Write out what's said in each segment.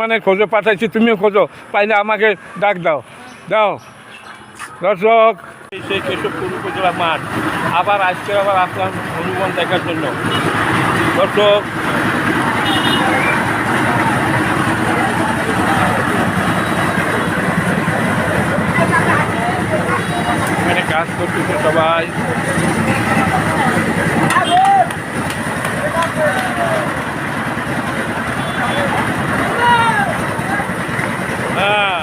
মানে খোঁজো, পাঠাইছি, তুমিও খোঁজো, পাইলে আমাকে ডাক দাও। দাও। দর্শক সেই কেশবপুর উপজেলা মাঠ। আবার আজকে আবার আসলাম হনুমান দেখার জন্য। দর্শক কাজ করতেছে সবাই হ্যাঁ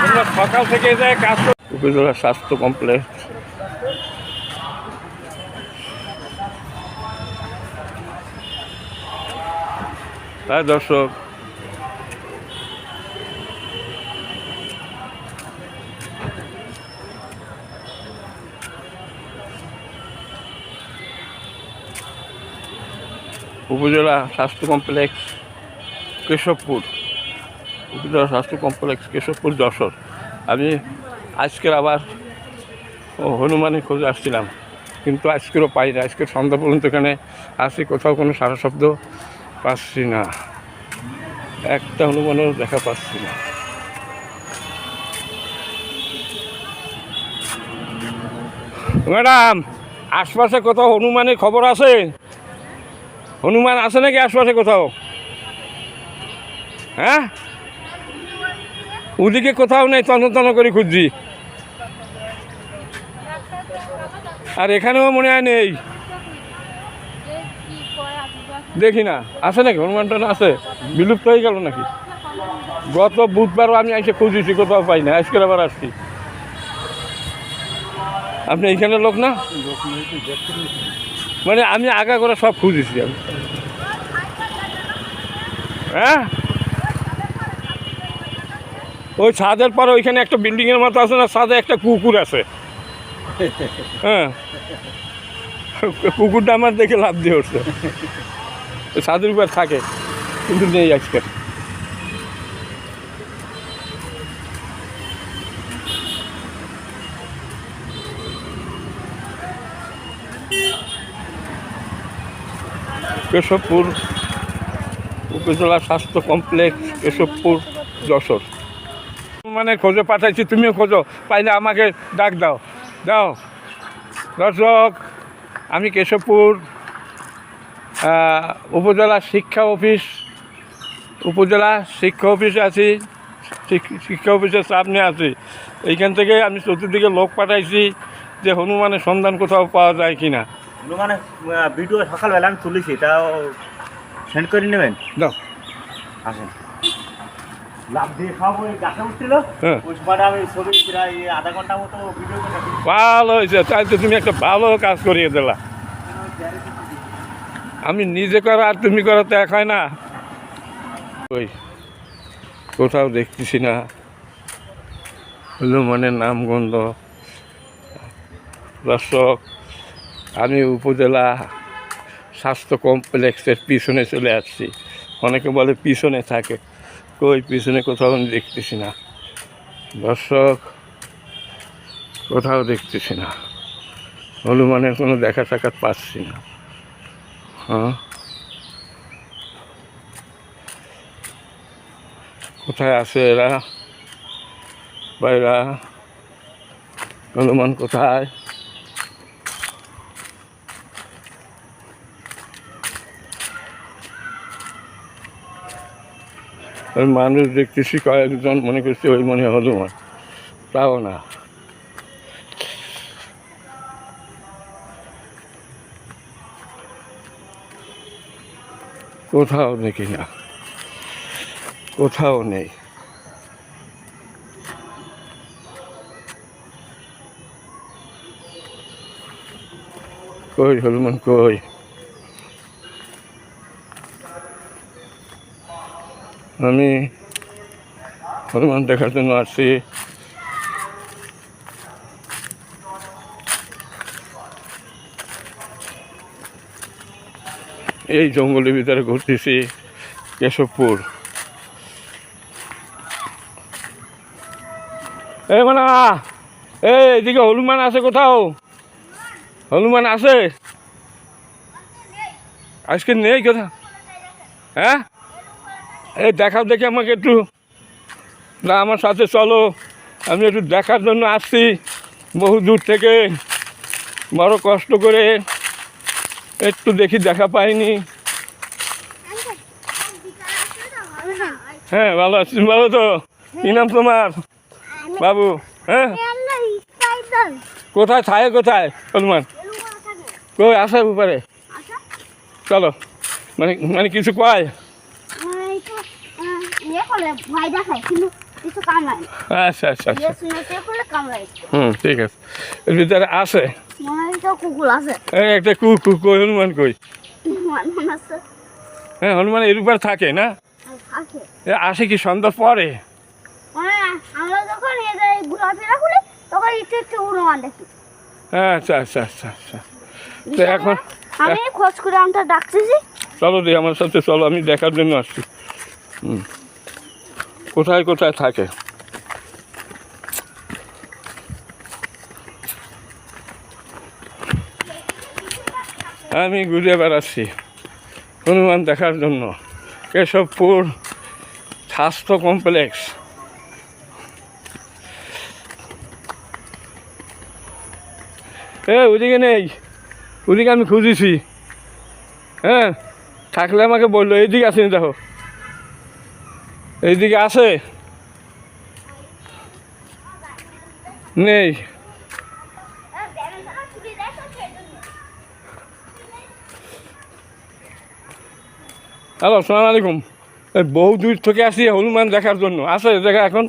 তোমরা সকাল থেকে যায় কাজ উপজেলা স্বাস্থ্য কমপ্লেক্স। তাই দর্শক। উপজেলা স্বাস্থ্য কমপ্লেক্স কেশবপুর। উপজেলা স্বাস্থ্য কমপ্লেক্স কেশবপুর যশোর। আমি আজকের আবার হনুমানের খোঁজে আসছিলাম, কিন্তু আজকেরও পাই না। আজকের সন্ধ্যা পর্যন্ত এখানে আসি, কোথাও কোনো সারা শব্দ পাচ্ছি না। একটা হনুমানও দেখা পাচ্ছি না। ম্যাডাম, আশপাশে কোথাও হনুমানের খবর আছে? হনুমান আছে নাকি আশপাশে কোথাও? হ্যাঁ? ওদিকে কোথাও নেই, তন্ন করে খুঁজছি। আর এখানেও মনে হয় নেই। দেখি না, আছে নাকি? হনুমানটা আছে? বিলুপ্ত হয়ে গেল নাকি? গত বুধবারও আমি এসে খুঁজেছি, কোথাও পাই না, আজকের আবার আসছি। আপনি এইখানে লোক না? মানে আমি আগা করে সব খুঁজেছি আমি। হ্যাঁ? ওই ছাদের পরে ওইখানে একটা বিল্ডিংয়ের মতো আছে না, ছাদে একটা কুকুর আছে। হ্যাঁ। কুকুরটা আমার দেখে লাভ দিয়ে উঠছে। ছাদের উপর থাকে, কিন্তু নেই আজকে। কেশবপুর উপজেলা স্বাস্থ্য কমপ্লেক্স, কেশবপুর, যশোর। মানে খোঁজো পাঠাইছি তুমিও খোঁজো। পাইলে আমাকে ডাক দাও। দাও। দর্শক আমি কেশবপুর উপজেলা শিক্ষা অফিস উপজেলা শিক্ষা অফিসে আছি। শিক্ষা অফিসের সামনে আছি। এইখান থেকে আমি চতুর্দিকে লোক পাঠাইছি যে হনুমানের সন্ধান কোথাও পাওয়া যায় কি না মানে ভিডিও সকালবেলা আমি তুলেছি তাও সেন্ড করে নেবেন? দাও। আসেন। লাভ দিয়ে সব গাছে উঠছিল। হ্যাঁ। ওই সময় আমি ছবি প্রায় আধা ঘণ্টা মতো ভিডিও ভালো হয়েছে তাই তো তুমি একটা ভালো কাজ করিয়ে দিলা। আমি নিজে করা আর তুমি করা তো এক হয় না। ওই কোথাও দেখতেছি না। হনুমানের নাম গন্ধ দর্শক আমি উপজেলা স্বাস্থ্য কমপ্লেক্সের পিছনে চলে আসছি। অনেকে বলে পিছনে থাকে। কই, পিছনে কোথাও আমি দেখতেছি না। দর্শক, কোথাও দেখতেছি না। হনুমানের কোনো দেখা সাক্ষাৎ পাচ্ছি না। হ্যাঁ? কোথায় আছে এরা? বা এরা? হনুমান কোথায়? মানুষ দেখতেছি কয়েকজন মনে করছে ওই মনে হনুমান তাও না। কোথাও দেখি না। কোথাও নেই। কই হনুমান, কই? আমি হনুমান দেখার জন্য আসছি। এই জঙ্গলের ভিতরে ঘুরতেছি, কেশবপুর। এই মানে এই এদিকে হনুমান আছে কোথাও? হনুমান আছে? আজকে নেই কোথাও? হ্যাঁ? এই দেখাও দেখে আমাকে একটু। না আমার সাথে চলো। আমি একটু দেখার জন্য আসছি। বহু দূর থেকে। বড় কষ্ট করে একটু দেখি দেখা পাইনি। হ্যাঁ ভালো আছি। ভালো তো? কি নাম তোমার? বাবু হ্যাঁ? কোথায়? থাকে কোথায়? হনুমান। কই আসে উপরে। চলো। মানে মানে কিছু কয়? ভয় দেখায় কিন্তু কিছু কামড়ায় না। আচ্ছা আচ্ছা আচ্ছা। ইয়ে করলে কামড়ায়। হুম ঠিক আছে। এর ভিতরে আসে মনে হয় তো কুকুর আছে। এই একটা কু কু কই? হনুমান কই আছে। হ্যাঁ হনুমান এর উপর থাকে না? থাকে। আসে কি সন্ধ্যা পরে? আমরা যখন ঘোরাফেরা করি তখন একটু একটু উড়মান দেখি। আচ্ছা আচ্ছা আচ্ছা আচ্ছা। তো এখন আমি খোঁজ করে আমটা ডাকতেছি চলো দি আমার সাথে চলো আমি দেখার জন্য আসছি। হুম। কোথায় কোথায় থাকে? আমি ঘুরে বেড়াচ্ছি হনুমান দেখার জন্য। কেশবপুর স্বাস্থ্য কমপ্লেক্স। এ, ওদিকে নেই। ওদিকে আমি খুঁজেছি। হ্যাঁ থাকলে আমাকে বলল, এইদিকে আসেনি দেখো। এইদিকে আছে? নেই। হ্যালো সালাম আলাইকুম। এই বহু দূর থেকে আসি হনুমান দেখার জন্য। আছে দেখা এখন?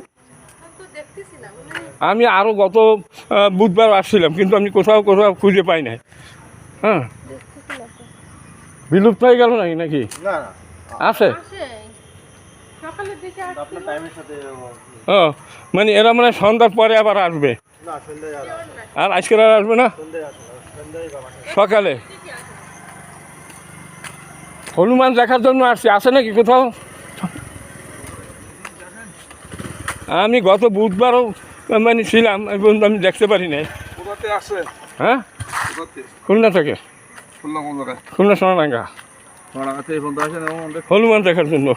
আমি আরও গত বুধবার আসছিলাম কিন্তু আমি কোথাও কোথাও খুঁজে পাই নাই। হ্যাঁ। বিলুপ্ত হয়ে গেল নাকি নাকি? না না। আছে সকালের দিকে আসছিল। টাইমের সাথে ও মানে এরা মানে সন্ধ্যার পরে আবার আসবে। না আর আজকে আর আসবে না? সকালে? হনুমান দেখার জন্য আসছি। আছে নাকি কোথাও? আমি গত বুধবারও মানে ছিলাম আমি দেখতে পারি নাই। হ্যাঁ? খুলনা থেকে। খুলনা খুলনা সোনাডাঙ্গা। হনুমান দেখার জন্য।